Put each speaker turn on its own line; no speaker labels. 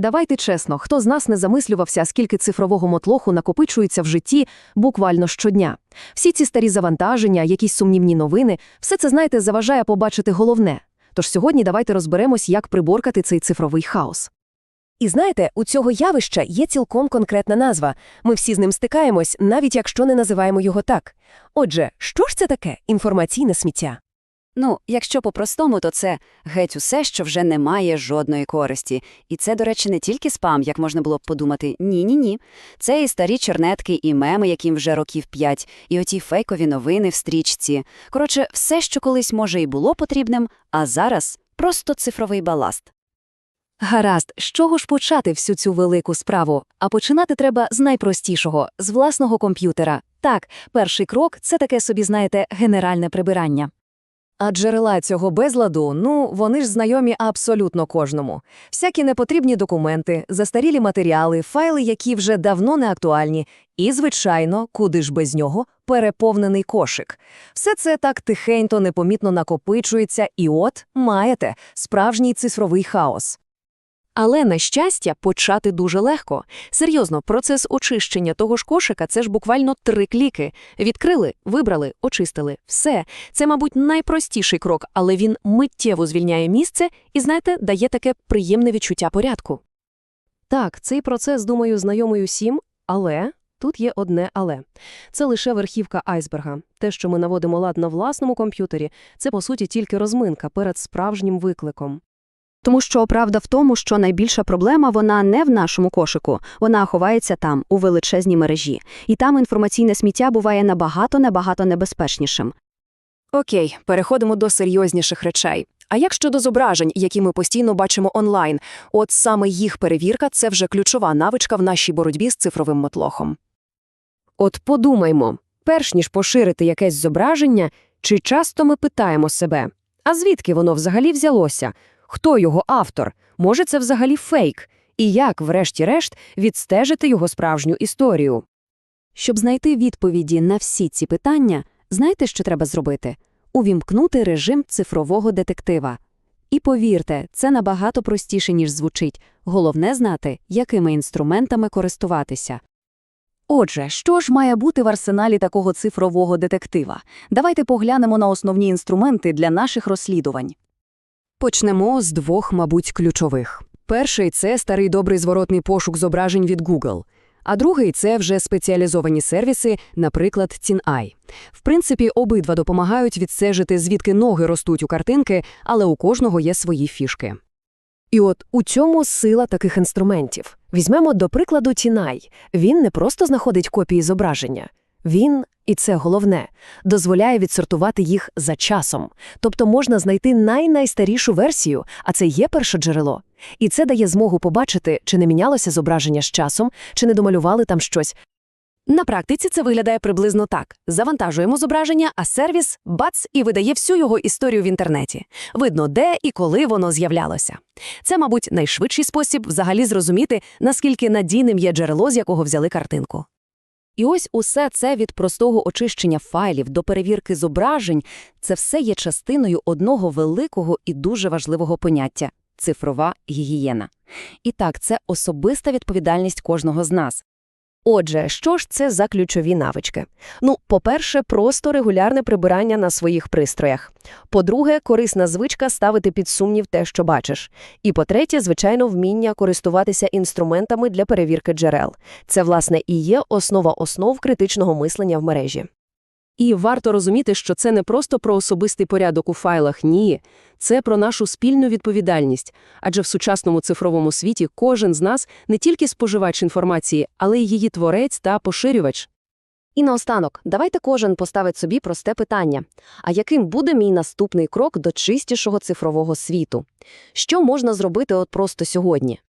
Давайте чесно, хто з нас не замислювався, скільки цифрового мотлоху накопичується в житті буквально щодня. Всі ці старі завантаження, якісь сумнівні новини, все це, знаєте, заважає побачити головне. Тож сьогодні давайте розберемось, як приборкати цей цифровий хаос.
І знаєте, у цього явища є цілком конкретна назва. Ми всі з ним стикаємось, навіть якщо не називаємо його так. Отже, що ж це таке інформаційне сміття?
Ну, якщо по-простому, то це геть усе, що вже не має жодної користі. І це, до речі, не тільки спам, як можна було б подумати. Ні-ні-ні. Це і старі чорнетки, і меми, яким вже років п'ять, і оті фейкові новини в стрічці. Коротше, все, що колись, може, і було потрібним, а зараз просто цифровий баласт.
Гаразд, з чого ж почати всю цю велику справу? А починати треба з найпростішого – з власного комп'ютера. Так, перший крок – це таке собі, знаєте, генеральне прибирання. А джерела цього безладу, ну, вони ж знайомі абсолютно кожному. Всякі непотрібні документи, застарілі матеріали, файли, які вже давно не актуальні, і, звичайно, куди ж без нього, переповнений кошик. Все це так тихенько, непомітно накопичується, і от маєте справжній цифровий хаос. Але, на щастя, почати дуже легко. Серйозно, процес очищення того ж кошика – це ж буквально три кліки. Відкрили, вибрали, очистили. Все. Це, мабуть, найпростіший крок, але він миттєво звільняє місце і, знаєте, дає таке приємне відчуття порядку. Так, цей процес, думаю, знайомий усім, але тут є одне але. Це лише верхівка айсберга. Те, що ми наводимо лад на власному комп'ютері, це, по суті, тільки розминка перед справжнім викликом.
Тому що правда в тому, що найбільша проблема вона не в нашому кошику, вона ховається там, у величезній мережі. І там інформаційне сміття буває набагато-набагато небезпечнішим.
Окей, переходимо до серйозніших речей. А як щодо зображень, які ми постійно бачимо онлайн? От саме їх перевірка – це вже ключова навичка в нашій боротьбі з цифровим мотлохом. От подумаймо, перш ніж поширити якесь зображення, чи часто ми питаємо себе, а звідки воно взагалі взялося? Хто його автор? Може, це взагалі фейк? І як, врешті-решт, відстежити його справжню історію?
Щоб знайти відповіді на всі ці питання, знаєте, що треба зробити? Увімкнути режим цифрового детектива. І повірте, це набагато простіше, ніж звучить. Головне знати, якими інструментами користуватися. Отже, що ж має бути в арсеналі такого цифрового детектива? Давайте поглянемо на основні інструменти для наших розслідувань.
Почнемо з двох, мабуть, ключових. Перший – це старий добрий зворотний пошук зображень від Google. А другий – це вже спеціалізовані сервіси, наприклад, TinEye. В принципі, обидва допомагають відстежити, звідки ноги ростуть у картинки, але у кожного є свої фішки. І от у цьому сила таких інструментів. Візьмемо до прикладу TinEye. Він не просто знаходить копії зображення. Він, і це головне, дозволяє відсортувати їх за часом. Тобто можна знайти най-найстарішу версію, а це є перше джерело. І це дає змогу побачити, чи не мінялося зображення з часом, чи не домалювали там щось. На практиці це виглядає приблизно так. Завантажуємо зображення, а сервіс – бац, і видає всю його історію в інтернеті. Видно, де і коли воно з'являлося. Це, мабуть, найшвидший спосіб взагалі зрозуміти, наскільки надійним є джерело, з якого взяли картинку. І ось усе це від простого очищення файлів до перевірки зображень – це все є частиною одного великого і дуже важливого поняття – цифрова гігієна. І так, це особиста відповідальність кожного з нас. Отже, що ж це за ключові навички? Ну, по-перше, просто регулярне прибирання на своїх пристроях. По-друге, корисна звичка ставити під сумнів те, що бачиш. І по-третє, звичайно, вміння користуватися інструментами для перевірки джерел. Це, власне, і є основа основ критичного мислення в мережі. І варто розуміти, що це не просто про особистий порядок у файлах, ні. Це про нашу спільну відповідальність. Адже в сучасному цифровому світі кожен з нас не тільки споживач інформації, але й її творець та поширювач. І наостанок, давайте кожен поставить собі просте питання. А яким буде мій наступний крок до чистішого цифрового світу? Що можна зробити от просто сьогодні?